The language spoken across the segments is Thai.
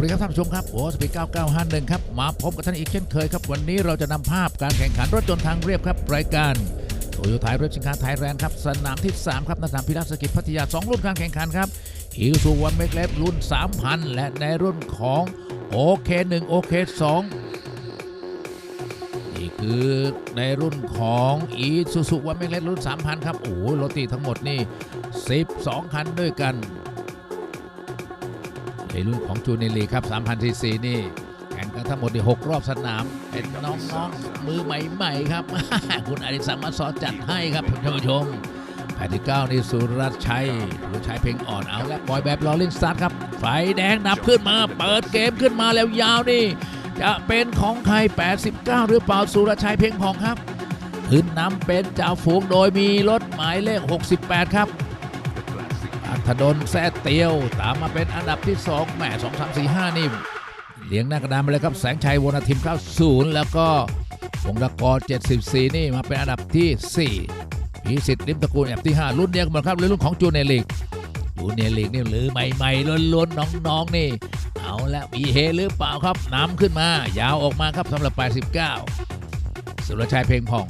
วัสดีครับท่านผู้ชมครับโอ้สปี9951 ครับ มาพบกับท่านอีกเช่นเคยครับ วันนี้เราจะนำภาพการแข่งขันรถยนต์ทางเรียบครับ รายการโตโยต้ารถสินค้าไทยแลนด์ครับ สนามที่ 3 ครับสนามพิรัสกิจพัทยา 2 รุ่นการแข่งขันครับอิวซูวันเมกเลฟรุ่น 3,000 และในรุ่นของโอเค1โอเค2นี่คือในรุ่นของอีซูซูวันเมกเลฟรุ่น 3,000 ครับ โอ้โหรถตีทั้งหมดนี่ 12 คันด้วยกัน ในรุ่นของจูเนลีครับ3,000ซีซีนี่แข่งกันทั้งหมดใน6รอบสนาม เป็นน้องๆมือใหม่ๆครับ คุณอดิศักดิ์มาสอนจัดให้ครับท่านผู้ชมแผ่นที่9นี่สุรชัยสุรชัยเพลงอ่อนเอาและบอยแบบลอลิงสตาร์ทครับ ไฟแดงนับขึ้นมา เปิดเกมขึ้นมาแล้วยาวนี่ จะเป็นของใคร 89 หรือเปล่าสุรชัยเพลงพองครับ ขึ้นนำเป็นจ่าฝูงโดยมีรถหมายเลข 68 ครับ ธดลแซ่เตียว ตามมาเป็นอันดับที่2แหม่2 3 4 5นี่เลี้ยงหน้ากระดานมาเลยครับแสงชัยวรรณทิม90 แล้วก็วงศ์ตะกร 74 นี่มาเป็นอันดับที่ 4 พิสิทธิ์ลิมตระกูลอันดับที่ 5 รุ่นเดียวกันครับรุ่นของจูเนียร์ลีกจูเนียร์ลีกนี่หรือใหม่ๆล้วนๆน้องๆนี่ เอาละมีเฮหรือเปล่าครับน้ำขึ้นมา ยาวออกมาครับสำหรับ 89 สุรชัยเพลงพอง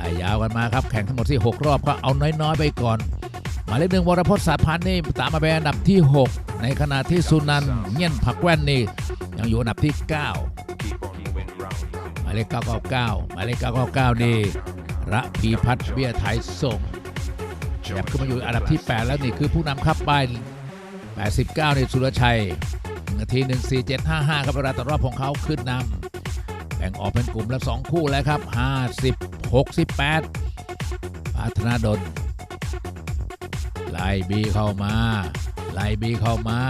ล่ยาวกันมาครับ แข่งทั้งหมดที่ 6 รอบก็เอาน้อยๆ ไปก่อน หมายเลขหนึ่งวรพจน์สาพันธ์นี่ตามมาเป็นอันดับที่ 6 ในขณะที่สุนันท์เงี้ยนผักแว่นนี่ยังอยู่อันดับที่ 9 หมายเลข999 หมายเลข999 นี่ระพีพัฒน์เบียไทยส่งขยับขึ้นมาอยู่อันดับที่ 8 แล้วนี่คือผู้นำครับไป89นี่สุรชัยนาที14755 ครับเวลาต่อรอบของเขาขึ้นนำแบ่งออกเป็นกลุ่มละ 2 คู่แล้วครับ 50 68พัฒนาดลไล่บีเข้ามาไล่บีเข้ามา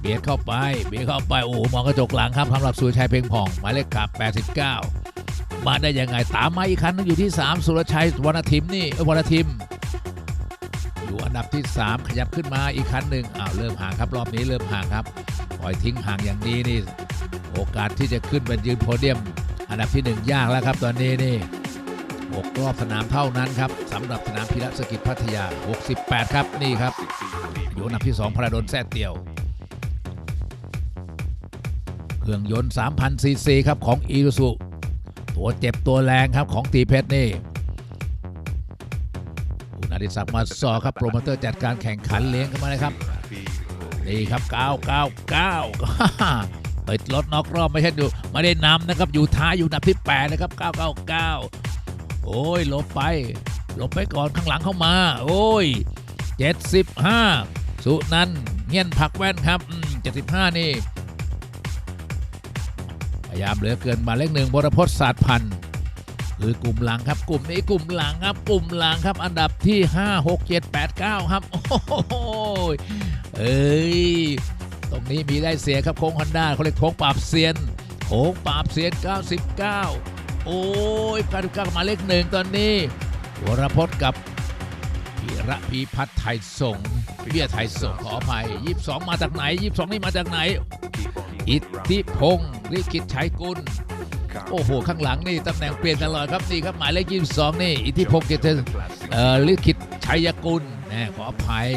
เบียดเข้าไป เบียดเข้าไป โอ้โหมองกระจกหลังครับสำหรับสุรชัยเพ่งผ่อง หมายเลขกลับ 89 มาได้ยังไง ตามมาอีกคันนึงอยู่ที่ 3 สุรชัยวรรณทิมนี่วรรณทิมอยู่อันดับที่ 3 ขยับขึ้นมาอีกคันหนึ่งอ้าวเริ่มห่างครับรอบนี้เริ่มห่างครับปล่อยทิ้งห่างอย่างนี้นี่ โอกาสที่จะขึ้นเป็นยืนโพเดียม อันดับที่ 1 ยากแล้วครับตอนนี้นี่ 6รอบสนามเท่านั้นครับสำหรับสนามพิรัสกิจพัทยา 68 ครับนี่ครับอยู่อันดับที่ 2พระดลแซ่เตียว เครื่องยนต์ 3,000 ซีซีครับของอีรุสุตัวเจ็บตัวแรงครับของตีเพชรนี่คุณอดิศักดิ์มาซอครับโปรโมเตอร์จัดการแข่งขันเลี้ยงกันมาเลยครับนี่ครับ999ติดรถน็อกรอบไม่ใช่อยู่ไม่ได้นำนะครับอยู่ท้ายอยู่อันดับที่8นะครับ999 โอ้ยหลบไป หลบไปก่อนข้างหลังเข้ามา โอ้ย 75 สุนันเงี้ยนผักแว่นครับ 75 นี่ พยายามเหลือเกินมาเลขหนึ่งบรพจน์ศาสตร์พันธ์คือกลุ่มหลังครับ กลุ่มนี้กลุ่มหลังครับกลุ่มหลังครับ อันดับที่ 5 6 7 8 9 ครับ โอ้โหเอ้ยตรงนี้มีได้เสียครับโค้งฮอนด้าเขาเรียกโค้งปราบเซียนโค้งปราบเซียน 99 โอ้ย99หมาเลขหนึ่งตอนนี้วรพจน์กับพีระพีพัฒน์ไทยส่งเบี้ยไทยส่งขออภัย22มาจากไหน22นี่มาจากไหน อิทธิพงศ์ลิขิตชัยกุลโอ้โห ข้างหลังนี่ตำแหน่งเปลี่ยนตลอดครับนี่ครับหมายเลข22นี่ อิทธิพงศ์เกษตรเอ่อลิขิตชัยกุลแน่ขออภัย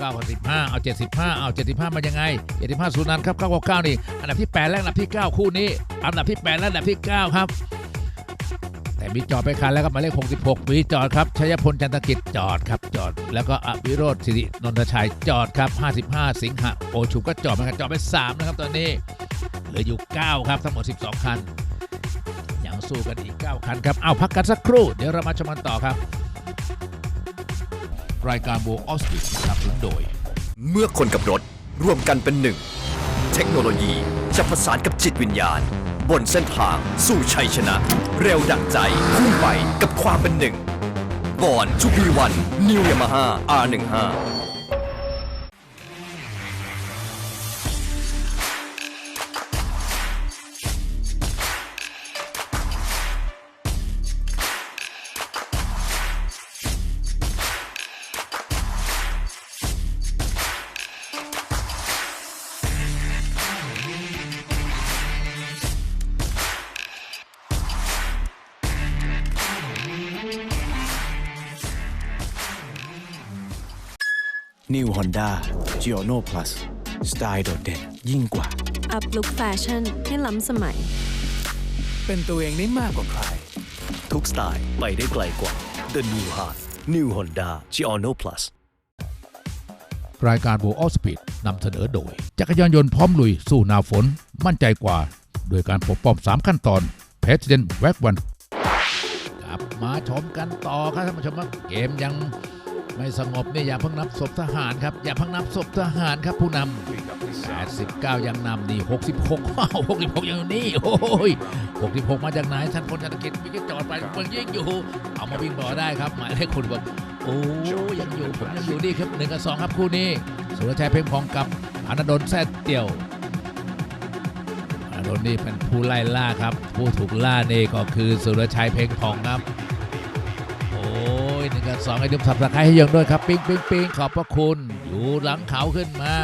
เก้าเก้าเก้าสิบห้าเอาเจ็ดสิบห้าเอาเจ็ดสิบห้ามายังไงเจ็ดสิบห้าสุนันครับเก้าเก้านี่อันดับที่8และอันดับที่9คู่นี้ อันดับที่8และอันดับที่9ครับ แต่มีจอดไปคันแล้วครับหมายเลข66มีจอดครับชัยพลจันทกิจจอดครับจอด แล้วก็อภิโรธสิรินนทชัยจอดครับ55สิงหะโอชุก็จอดเหมือนกันจอดไป3นะครับตอนนี้เหลืออยู่9ครับทั้งหมด12คันยังสู้กันอีก9คันครับเอาพักกันสักครู่เดี๋ยวเรามาชมกันต่อครับ รายการโบออสติสนับสนุนโดย เมื่อคนกับรถร่วมกันเป็นหนึ่ง เทคโนโลยีจะผสานกับจิตวิญญาณ บนเส้นทางสู่ชัยชนะ เร็วดั่งใจพุ่งไปกับความเป็นหนึ่งบอนทูบีวันนิวยามาฮ่า R15 New Honda g i o n o Plus สไตล์โดดเด่นยิ่งกว่า อัพลุคแฟชั่นให้ล้ำสมัย เป็นตัวเองได้มากกว่าใคร ทุกสไตล์ไปได้ไกลกว่า The New High New Honda g i o n o Plus รายการ World of Speed นำเสนอโดย จักรยานยนต์พร้อมลุยสู้หนาฝน มั่นใจกว่า โดยการปกป้อง 3 ขั้นตอน President w a g วันกลับมาชมกันต่อครับท่านผู้ชมครับเกมยัง ไม่สงบเนี่ยอย่าเพิ่งนับศพทหารครับอย่าเพิ่งนับศพทหารครับผู้นำ89 ยังนำนี่66ว้าว66ยังอยู่นี่โอ้ย66 มาจากไหนท่านพลธนกิจวิ่งจอดไปเมืองยิงอยู่ เอามาวิ่งต่อได้ครับหมายเลขคุณบอกโอ้ยังอยู่ผมยังอยู่นี่ครับหนึ่งกับสองครับคู่นี้สุรชัยเพ่งพองกับอนันดลแซ่เตียวอนันดลนี่เป็นผู้ไล่ล่าครับ ผู้ถูกล่านี่ก็คือสุรชัยเพ่งพองครับ สองให้ดื่มสับสไครให้ยังด้วยครับ ปิ๊งปิ๊งปิงขอบพระคุณ อยู่หลังเขาขึ้นมา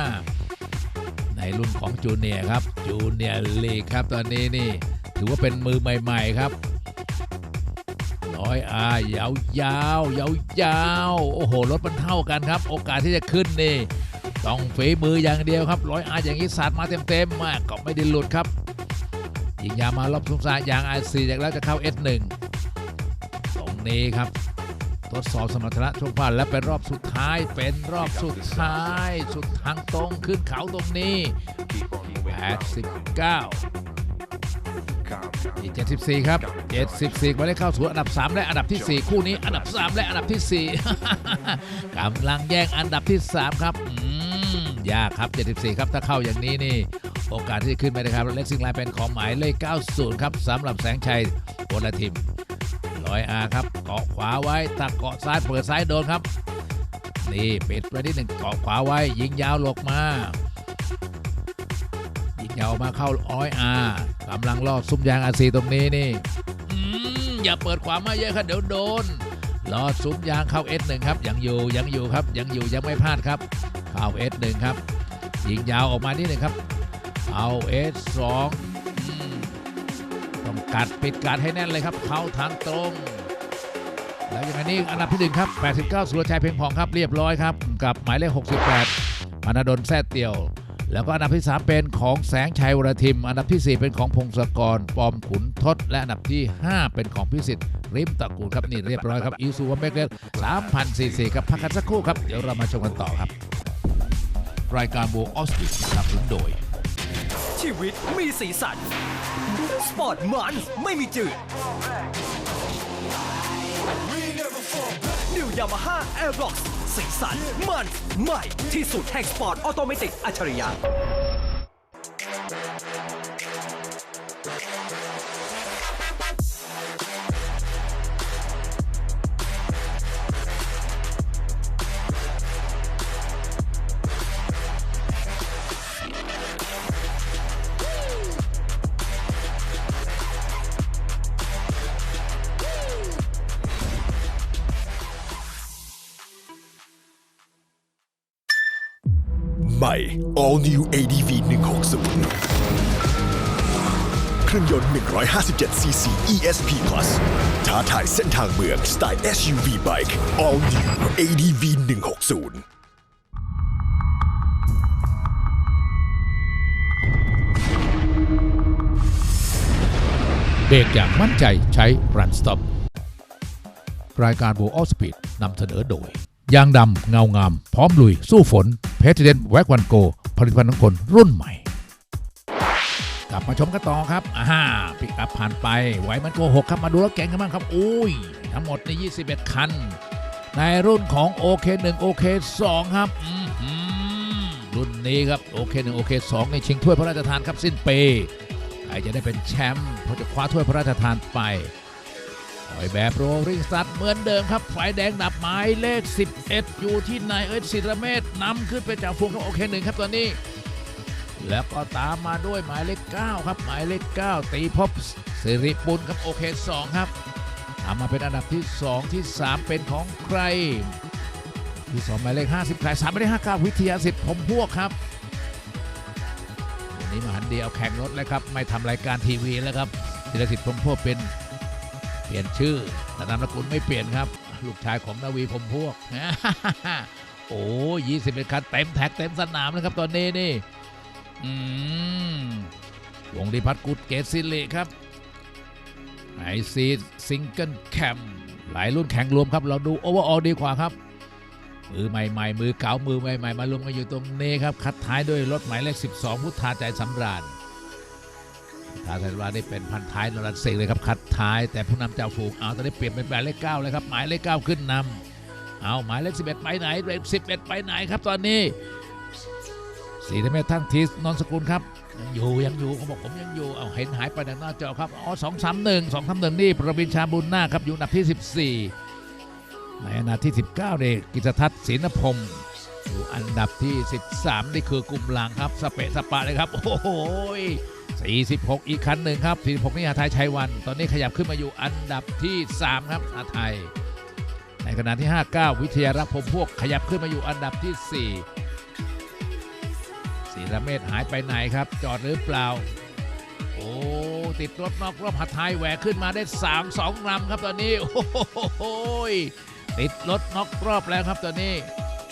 ในรุ่นของจูเนียครับ จูเนียลีกครับตอนนี้นี่ ถือว่าเป็นมือใหม่ ๆครับร้อยอายาวยาวยาวยาวโอ้โหรถมันเท่ากันครับ โอกาสที่จะขึ้นนี่ต้องฝีมืออย่างเดียวครับร้อยอาอย่างนี้สาดมาเต็มๆมากก็ไม่ได้หลุดครับยิงยามารอบสุดท้าอยยางไอซีจากแล้วจะเข้า S1 ตรงนี้ครับ ทดสอบสมรรถนะช่วงผ่านและเป็นรอบสุดท้ายเป็นรอบสุดท้าย สุดทางตรงขึ้นเขาตรงนี้ 89อีก74 ครับ 74มาได้เข้าสู่อันดับ 3 และอันดับทีสี่4 คู่นี้อันดับ 3 และอันดับทีสี่ 4กำลังแย่งอันดับที่ 3 ครับยากครับ 74 ครับถ้าเข้าอย่างนี้นี่โอกาสที่จะขึ้นไปนะครับ เลขซิงไลน์เป็นของหมายเลข 90 ครับสำหรับแสงชัยโคนลทีม ร้อยอาครับเกาะขวาไว้ถ้าเกาะซ้ายเปิดซ้ายโดนครับ นี่ปิดไปที่หนึ่งเกาะขวาไว้ ยิงยาวหลกมายิงยาวมาเข้าอ้อยอากำลังลอดซุ้มยางอาซีตรงนี้นี่อย่าเปิดขวามาเยอะครับเดี๋ยวโดนลอดซุ้มยางเข้า S1 ครับยังอยู่ยังอยู่ครับยังอยู่ยังไม่พลาดครับเข้า S1 ครับยิงยาวออกมานิดหนึ่งครับเอา S2 อืมต้อง กัดปิดการให้แน่นเลยครับ เข้าทางตรง แล้วยังไงนี่อันดับที่หนึ่งครับ 89 สุรชัยเพ็งพองครับเรียบร้อยครับ กับหมายเลข 68อนาดลแซ่เตียว แล้วก็อันดับที่ 3 เป็นของแสงชัยวรทิม อันดับทีสี่ 4 เป็นของพงศกรปอมขุนทศและอันดับที่ 5 เป็นของพิสิทธิ์ริมตะกูลครับนี่เรียบร้อยครับอีซูวเมกเลส3,000ซีซีครับพักกันสักครู่ครับเดี๋ยวเรามาชมกันต่อครับ รายการโบออสติสนับสนุนโดย ชีวิตมีสีสัน สปอร์ตมันไม่มีจืด New Yamaha Aerox สีสันมันใหม่ที่สุดแห่งสปอร์ตออโตเมติกอัจฉริยะ All New ADV 160เครื่องยนต์ 157cc ESP Plus ท้าทายเส้นทางเมืองสไตล์ SUV Bike All New ADV 160เบรกอย่างมั่นใจใช้ Run Stop รายการ w o r l d Speed นำเสนอโดย ยางดำเงางาม พร้อมลุยสู้ฝน President w a g o n Go ผลิตภัณฑ์ของคนรุ่นใหม่ กลับมาชมกันต่อครับอ่าปิกอัพผ่านไปไหวมันโกหกครับมาดูรถเก๋งกันบ้างครับอุ้ยทั้งหมดใน 21 คัน ในรุ่นของ OK1 OK2 ครับอื้อหือรุ่นนี้ครับ OK1 OK2 ในชิงถ้วยพระราชทานครับสิ้นปีใครจะได้เป็นแชมป์เพราะจะคว้าถ้วยพระราชทานไป ถอยแบบโรลิงสตัดเหมือนเดิมครับไฟแดงดับหมายเลข 11 อยู่ที่นายเอิร์ธศิรเมธนำขึ้นไปจากฟูงของโอเคหนึ่งครับตอนนี้ แล้วก็ตามมาด้วยหมายเลข 9 ครับหมายเลข 9 ตีพบสิริปุลครับโอเค2ครับตามมาเป็นอันดับที่ 2 ที่ 3 เป็นของใคร ที่ 2 หมายเลข 50ใคร3หมายเลข59 วิทยาสิทธิ์ผมพวกครับวันนี้มาหันเดียวแข่งรถแล้วครับไม่ทำรายการทีวีแล้วครับธีรสิทธิ์พรหมพวกเป็น เปลี่ยนชื่อแต่นามสกุลไม่เปลี่ยนครับ ลูกชายของนาวีพรหมพวก โอ้ยี่สิบเอ็ดคันเต็มแท็กเต็มสนามเลยครับตอนนี้นี่อืมวงดิพัฒน์กุดเกตซิลิครับไอซีซิงเกิลแคมหลายรุ่นแข่งรวมครับ เราดูโอเวอร์ออลดีกว่าครับ มือใหม่ๆ มือเก่ามือใหม่ๆ มารวมกันอยู่ตรงนี้ครับ คัดท้ายด้วยรถหมายเลข 12 พุทธาใจสำราญ ทาใจสำราญได้เป็นพันท้ายนรันเสกเลยครับคัดท้าย แต่ผู้นำเจ้าฝูงเอาตอนนี้เปลี่ยนเป็นหมายเลข9เลยครับหมายเลข9ขึ้นนำเอาหมายเลข11ไปไหนเลข11ไปไหนครับตอนนี้สีเมธทั้งทีสนนสกุลครับยังอยู่ยังอยู่เขาบอกผมยังอยู่เอาเห็นหายไปในหน้าจอครับอ๋อสองสามหนึ่งสองสามหนึ่งนี่ประบินชาบุญนาครับอยู่อันดับที่14ในอันดับที่ 19เนี่ยกิจทัศน์ศินพรมอยู่อันดับที่ 13 นี่คือกลุ่มหลังครับ สเปะสปะเลยครับ โอ้โห 46 อีกคันหนึ่งครับ 46 นี่อาไทยชัยวัน ตอนนี้ขยับขึ้นมาอยู่อันดับที่ 3 ครับอาไทยในขณะที่ 59 วิทยารักษ์พมพวกขยับขึ้นมาอยู่อันดับที่ 4ศิรเมธหายไปไหนครับ จอดหรือเปล่า โอ้ติดรถนอกรอบหัดไทยแหวกขึ้นมาได้ 3 2ลำครับตอนนี้ โอ้โหติดรถนอกรอบแล้วครับตอนนี้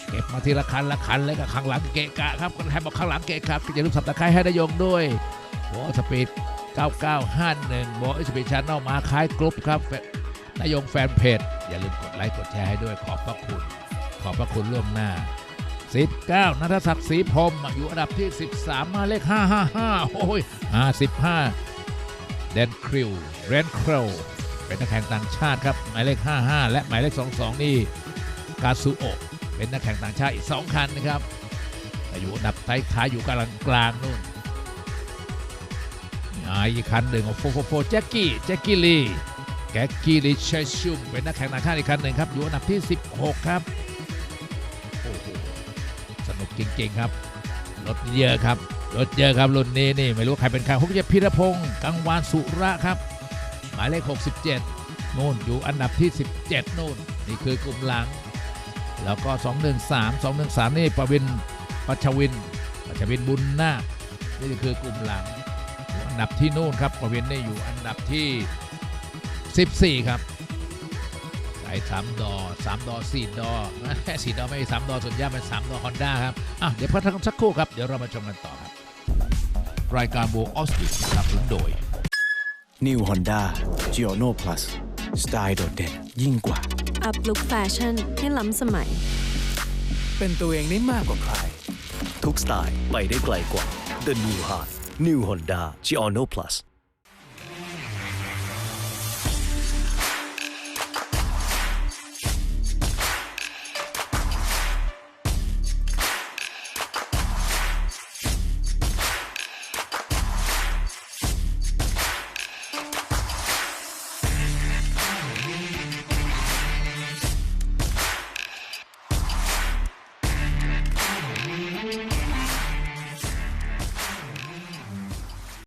เก็บมาทีละคันละคันแล้วก็ข้างหลังเกะกะครับก็ให้บอกข้างหลังเกะครับอย่าลืมสับตะไคร้ให้ได้ยงด้วย วอสปีด9951 บอสปีดชาแนลมาคล้ายกรุ๊ปครับนายงแฟนเพจ อย่าลืมกดไลค์กดแชร์ให้ด้วยขอบพระคุณ ขอบพระคุณล่วงหน้า 19นัทศักดิ์ศรีพรมอยู่อันดับที่ 13 มาเลข 555 โอ้ย 55 เดนคริวเรนครวเป็นนักแข่งต่างชาติครับ หมายเลข 55 และหมายเลข 22 นี่กาซูโอเป็นนักแข่งต่างชาติอีก 2 คันนะครับอยู่อันดับท้ายๆอยู่กลางกลางๆนู่น อ่าอีกคันหนึ่งของโฟโฟโฟแจ็กกี้แจ็กกี้ลีแจ็กกี้ลีเชชุมเป็นนักแข่งต่างชาอีกคันหนึ่งครับอยู่อันดับที่ 16 ครับโอ้โหสนุกจริงๆครับรถเยอะครับรถเยอะครับรุ่นนี้นี่ไม่รู้ใครเป็นใครผมจะพิรพงศ์กังวานสุระครับ หมายเลข 67นู่นอยู่อันดับที่ 17นู่นนี่คือกลุ่มหลัง แล้วก็ 213 213 นี่ประวินปัชวินปัชวินบุญนาคนี่คือกลุ่มหลัง ดับที่นู่นครับประวินนี่อยู่อันดับที่ 14 ครับใส่สามดอสามดอสี่ดอสี่ดอไม่ใช่สามดอส่วนใหญ่เป็นสามดอฮอนด้าครับอะเดี๋ยวพักสักครู่ครับ เดี๋ยวเรามาชมกันต่อครับ รายการโบออสติสนับสนุนโดย New Honda g i o n o Plus สไตล์โดดเด่นยิ่งกว่า อัพลุคแฟชั่นให้ล้ำสมัย เป็นตัวเองได้มากกว่าใคร ทุกสไตล์ไปได้ไกลกว่า The New Heart New Honda g i o n o Plus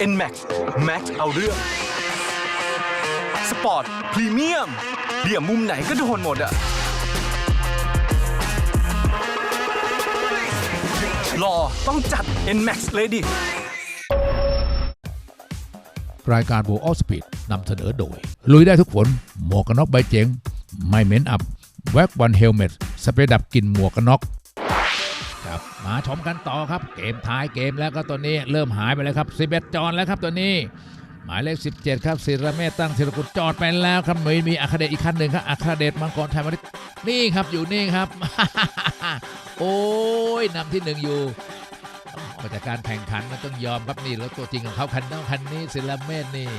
NMAX Max เอาเรื่อง สปอร์ต พรีเมียมเบี่ยมมุมไหนก็โดนหมดอะรอต้องจัด NMAX เลยดิ รายการโบออสปีดนำเสนอโดย ลุยได้ทุกฝน หมวกกันน็อกใบเจ๋ง ไม่เหม็นอับ แว็กวันเฮลเมตสเปรย์ดับกลิ่นหมวกกันน็อก มาชมกันต่อครับ เกมท้ายเกมแล้วก็ตัวนี้เริ่มหายไปแล้วครับ 11 จอนแล้วครับตัวนี้ หมายเลข 17 ครับศิรเมธตั้งศิรกุลจอดไปแล้วครับมีมีอัครเดชอีกคันหนึ่งครับอัครเดชมังกรไทยมานี่ครับอยู่นี่ครับ โอ้ยนำที่หนึ่งอยู่ออกจากการแข่งขันมันต้องยอมครับนี่รถตัวจริงของเขาคันน้องคันนี้ศิลาเมธนี่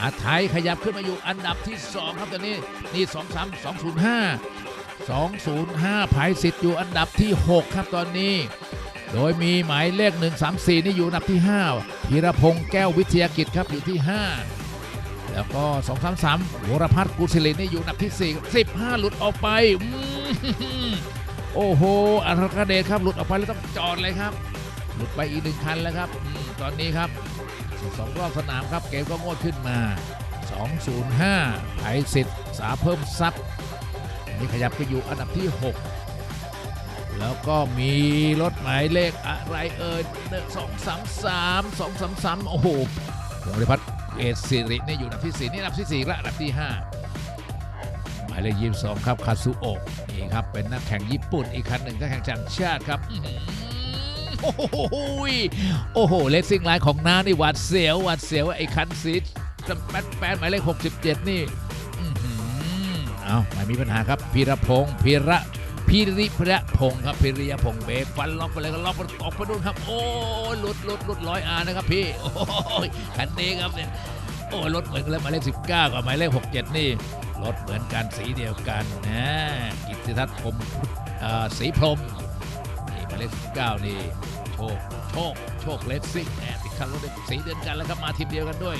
อาไทยขยับขึ้นมาอยู่อันดับที่ 2 ครับตอนนี้นี่ 2 3 205 205ภายสิทธิ์อยู่อันดับที่ 6 ครับตอนนี้ โดยมีหมายเลข 134 นี่อยู่อันดับที่5พีรพงษ์แก้ววิทยากิจครับอยู่ที่ 5 แล้วก็ 233วรพัฒน์กุศิรินี่อยู่อันดับที่ 4 15 หลุดออกไป โอ้โหอัครเดชครับหลุดออกไปแล้วต้องจอดเลยครับ หลุดไปอีกหนึ่งคันแล้วครับอตอนนี้ครับสองรอบสนามครับเกมก็งวดขึ้นมา 205ไผ่สิทธิ์สาเพิ่มทรัพย์ นี่ขยับไปอยู่อันดับที่ 6 แล้วก็มีรถหมายเลขอะไรเอ่ยสองสามสามสองสามสามโอ้โหพงริพัฒน์เอสิรินี่อยู่อันดับที่ 4 นี่อันดับที่4และอันดับที่5มายเลขยี่สองครับคาซุโอะนี่ครับเป็นนักแข่งญี่ปุ่นอีกคันหนึ่งนักแข่งจากชาติครับโอ้โหโอ้โหเลสซิ่งไลน์ของน้านี่หวาดเสียวหวาดเสียวไอ้คันสีแปดแปดหมายเลข67 นี่ เอาไม่มีปัญหาครับพีรพงศ์พีระพีริพระพงศ์ครับพีริยพงศ์เบรกฟันล็อกไปเลยก็ล็อกออกไปนู่นครับ โอ้ยหลุดหลุดหลุดร้อยอานะครับพี่โอ้ยคันนี้ครับเนี่ยโอ้ยรถเหมือนกันเลยหมายเลข19กับหมายเลข67นี่รถเหมือนกันสีเดียวกันนะกิตติทัศน์พรมสีพรมนี่หมายเลข19นี่โชคโชคโชคเลสซิ่งแอบติดคันรถสีเดียวกันแล้วครับมาทีมเดียวกันด้วย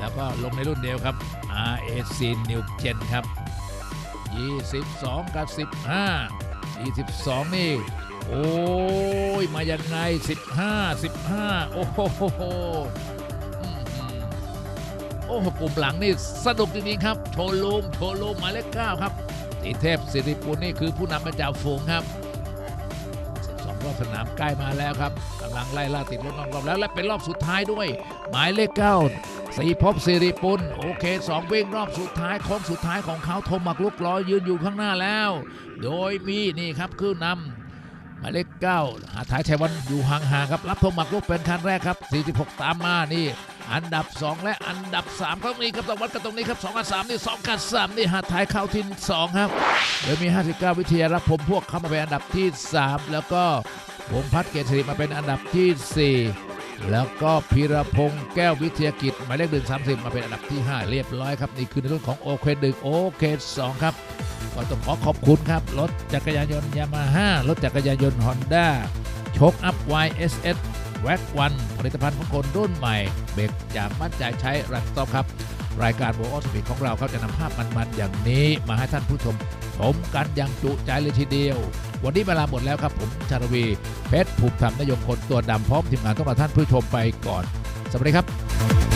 แล้วก็ลงในรุ่นเดียวครับ RAC New Gen ครับ 22 กับ 15 22 นี่ โอ้ย มายังไง 15 15 โอ้โหอื้อหือโอ้โหกลุ่มหลังนี่สนุกจริงๆครับ โชลูมโชลูมหมายเลขเก้าครับสีเทพสิริปุณนี่คือผู้นำประจาฝูงครับ12รอบสนามใกล้มาแล้วครับกำลังไล่ล่าติดรถน้องรอบแล้วและเป็นรอบสุดท้ายด้วย หมายเลขเก้า สีพบสิริปุณโอเคสองวิ่งรอบสุดท้ายโค้งสุดท้ายของเขาโทมักลุกลอยืนอยู่ข้างหน้าแล้ว โดยมีนี่ครับคือนำหมายเลข9หาท้ายชัยวันอยู่ห่างๆครับรับโทมักลุกเป็นคันแรกครับ 46 ตามมานี่ อันดับ 2 และอันดับ3ก็มีครับตรงวัดกันตรงนี้ครับ2กับ3นี่2กับ3นี่หาท้ายเข้าที่2ครับโดยมี 59 วิทยารับผมพวกเข้ามาเป็นอันดับที่ 3 แล้วก็วงพัฒน์เกษริมาเป็นอันดับที่ 4 แล้วก็พีรพงษ์แก้ววิทยากิจหมายเลข1 30มสิบมาเป็นอันดับที่ 5 เรียบร้อยครับ นี่คือในรุ่นของโอเคหนึ่งโอเคสองครับก็ต้องขอขอบคุณครับ รถจักรยานยนต์ยามาฮ่ารถจักรยานยนต์ฮอนด้าโชคอัพ YSS แว็กวันผลิตภัณฑ์ของคนรุ่นใหม่ เบรกจากมั่นใจใช้รันสต็อปครับ รายการโบออสปีของเราครับจะนำภาพมันๆอย่างนี้มาให้ท่านผู้ชม ชมกันอย่างจุใจเลยทีเดียว วันนี้เวลาหมดแล้วครับผมชารวีเพชรภูมิธรรมนายงคนตัวดำพร้อมทีมงานต้องลาท่านผู้ชมไปก่อน สวัสดีครับ